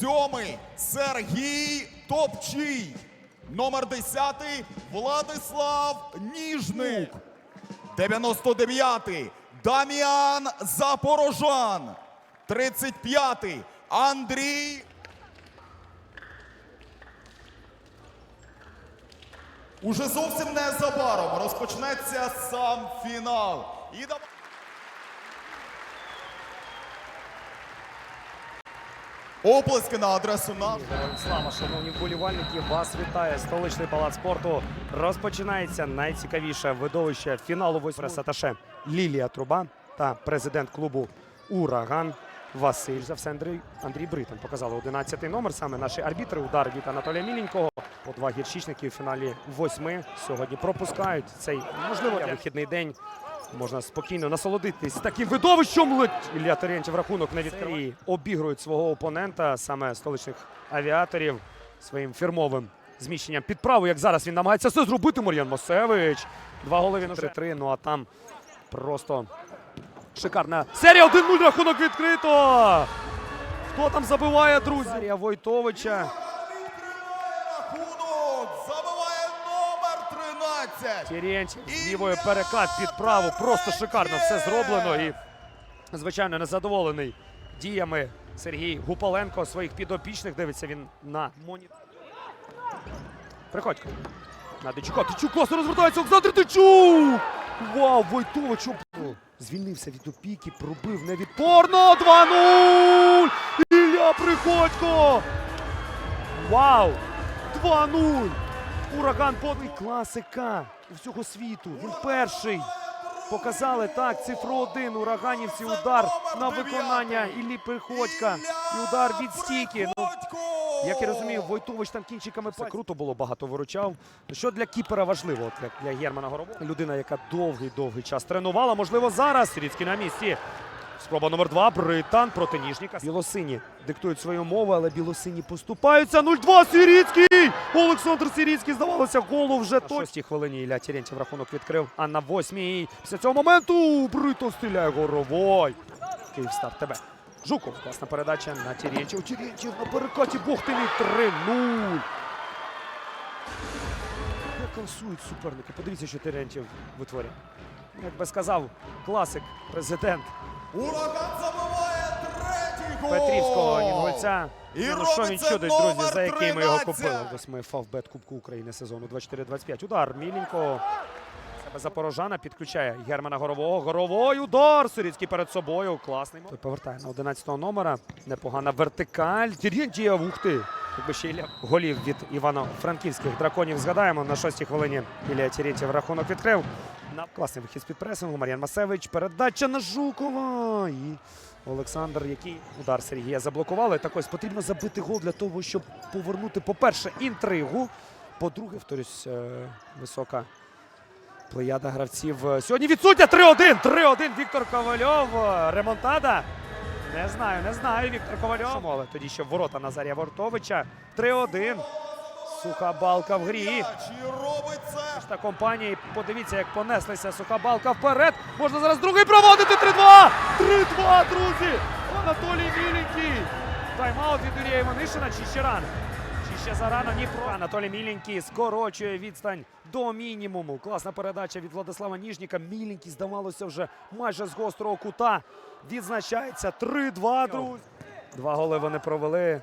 Сьомий Сергій Топчий. Номер 10 Владислав Ніжник. 99-й Дам'ян Запорожан. 35-й Андрій. Уже зовсім незабаром розпочнеться сам фінал. І Оплески на адресу нас. Героям Слава, шановні вболівальники, вас вітає столичний палац спорту. Розпочинається найцікавіше видовище фіналу восьмого Саташе Лілія Труба та президент клубу Ураган Василь. За все Андрій, Андрій Британ показали 11-й номер. Саме наші арбітри. Удар від Анатолія Міленького. По два гірщичники в фіналі восьми сьогодні пропускають цей можливо вихідний день. Можна спокійно насолодитись таким видовищем. Ілля Терентів рахунок не відкриває. І обігрують свого опонента, саме столичних авіаторів, своїм фірмовим зміщенням під праву. Як зараз він намагається це зробити. Мар'ян Мосевич. Два голи він уже три. Ну а там просто шикарна серія. 1-0 рахунок відкрито. Хто там забиває, друзі? Войтовича. 13. Терентів з лівою перекат під праву. Просто шикарно все зроблено. І, звичайно, незадоволений діями Сергій Гупаленко своїх підопічних. Дивиться він на монітор. Приходько. На Дичука. Дичук класно розвертається. Олександр Дичук! Вау, Войтович Звільнився від опіки, пробив невідпорно. 2-0! Ілля Приходько! Вау! 2-0! Ураган подвиг класика всього світу. Він перший. Показали так. Цифру один. Ураганівці. Удар на виконання Іллі Приходька. І удар від стійки. Ну, як я розумію, Войтович там кінчиками це круто було, багато виручав. Що для кіпера важливо, от як для Германа Горобова. Людина, яка довгий-довгий час тренувала. Можливо, зараз Сіріцький на місці. Спроба номер два. Британ проти Ніжніка. Білосині диктують свою мову, але білосині поступаються. 0-2 Сіріцький! Олександр Сіріцький, здавалося, голу вже точно. На шостій хвилині Ілля Терентьєв рахунок відкрив. А на восьмій після цього моменту Бритон стріляє горовой. Київстар тебе. Жуков. Класна передача на Терентьєв. Терентьєв на перекаті. Мій 3-0. Як консують суперники. Подивіться, що Терентьєв витворяє. Як би сказав класик, президент Ураган забиває. Петрівського інгульця. І ну, що він чудить, друзі, за який ми його 13. купили. Восьмий фавбет Кубку України сезону 24-25. Удар Міленького. Себе Запорожана підключає Германа Горового. Горовой удар. Сиріцький перед собою. Класний. Той повертає на 11-го номера. Непогана вертикаль. Терентьєв, ух ти. Якби ще Ілля голів від Івано-Франківських драконів згадаємо. На шостій хвилині Ілля Терентьєв рахунок відкрив. На класний вихід з-під пресингу. Мар'ян Масевич. Передача на Жукова. І Олександр, який удар Сергія заблокували. Так ось потрібно забити гол для того, щоб повернути, по-перше, інтригу. По-друге, повторюсь, е, висока плеяда гравців. Сьогодні відсутня 3-1. 3-1 Віктор Ковальов. Ремонтада. Не знаю, не знаю. Віктор Ковальов. Але тоді ще ворота Назарія Вортовича. 3-1. Суха балка в грі. Та компанії, подивіться, як понеслися суха балка вперед. Можна зараз другий проводити. 3-2! 3-2, друзі! Анатолій Міленький. Тайм-аут від Юрія Іванишина чи ще рано? Чи ще зарано? Ні, про Анатолій Міленький скорочує відстань до мінімуму. Класна передача від Владислава Ніжніка. Міленький, здавалося, вже майже з гострого кута. Відзначається 3-2, друзі. Два голи вони провели.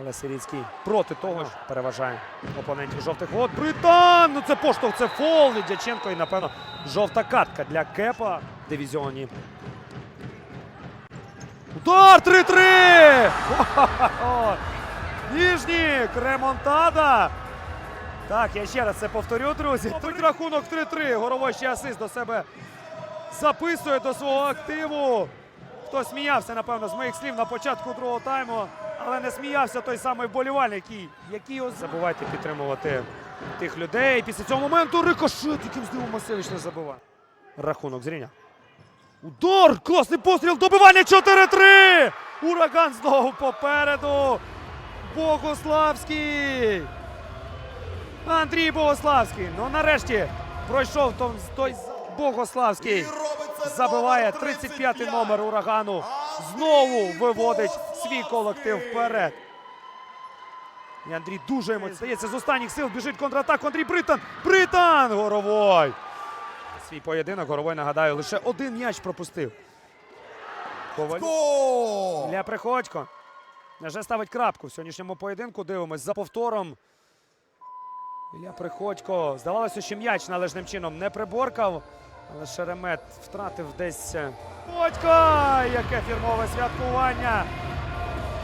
Але Сирійський проти того ж переважає опонентів жовтих вод. Британ! Ну це поштовх, це фол від Дяченко і, напевно, жовта картка для Кепа в дивізіоні. Удар 3-3! Ха-ха-ха! Ніжнік, ремонтада. Так, я ще раз це повторю, друзі. Тут рахунок 3-3. Горовой ще асист до себе записує до свого активу. Хто сміявся, напевно, з моїх слів на початку другого тайму, але не сміявся той самий вболівальник, який, який ось... Забувайте підтримувати тих людей. Після цього моменту рикошет, яким здивом Масевич не забиває. Рахунок зрівня. Удар! Класний постріл! Добивання 4-3! Ураган знову попереду. Богославський. Андрій Богославський. Ну нарешті пройшов той Богославський. Забиває номер 35-й номер урагану. Знову виводить свій колектив вперед. І Андрій дуже емоційно. Здається, з останніх сил біжить контратаку. Андрій Британ. Британ! Горовой. Свій поєдинок Горовой, нагадаю, лише один м'яч пропустив. Коваль. Ілля Приходько. Вже ставить крапку в сьогоднішньому поєдинку. Дивимось за повтором. Ілля Приходько. Здавалося, що м'яч належним чином не приборкав. Але Шеремет втратив десь. е, Приходько! Яке фірмове святкування!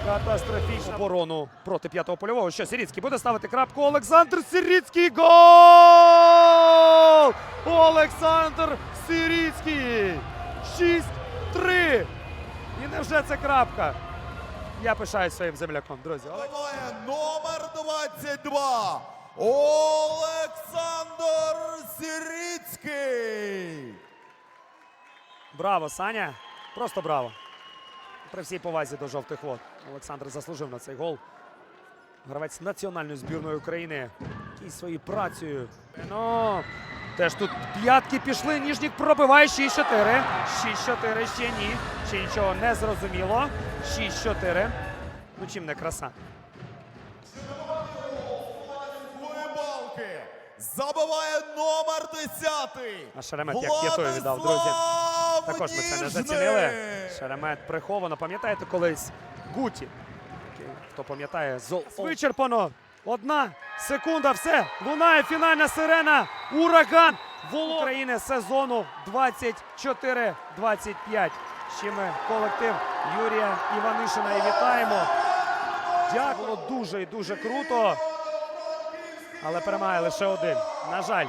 Катастрофічна оборону проти п'ятого польового. Що Сіріцький буде ставити крапку. Олександр Сіріцький. Гол! Олександр Сіріцький! 6-3. І невже це крапка? Я пишаюсь своїм земляком, друзі. Номер 22. Олександр Сіріцький. Браво, Саня. Просто браво. При всій повазі до жовтих вод. Олександр заслужив на цей гол. Гравець національної збірної України, який своєю працею. Ну, теж тут п'ятки пішли. Ніжнік пробиває 6-4. 6-4 ще ні. Ще нічого не зрозуміло. 6-4. Ну чим не краса. Забиває номер 10. А Шеремет як п'ятою віддав, друзі. Також ми це не зацінили. Шеремет приховано. Пам'ятаєте колись Гуті? Хто пам'ятає, зол... вичерпано. Одна секунда, все. Лунає фінальна сирена. Ураган Воло України сезону 24-25. З чим ми колектив Юрія Іванишина і вітаємо. Дякую. Було дуже і дуже круто. Але перемагає лише один. На жаль.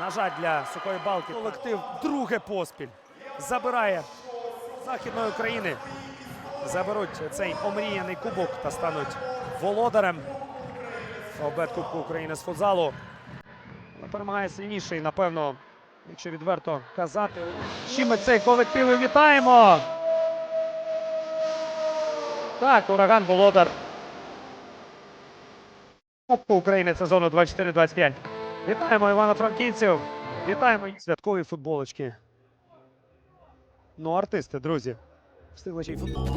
На жаль, для сухої балки колектив друге поспіль забирає Західної України. Заберуть цей омріяний кубок та стануть володарем Кубку України з футзалу. Але перемагає сильніший, напевно, якщо відверто казати. З чим ми цей колектив і вітаємо. Так, ураган володар. Кубку України сезону 24-25. Вітаємо Івано-Франківців. Вітаємо їх святкові футболочки. Ну, артисти, друзі. Встигли ще футбол.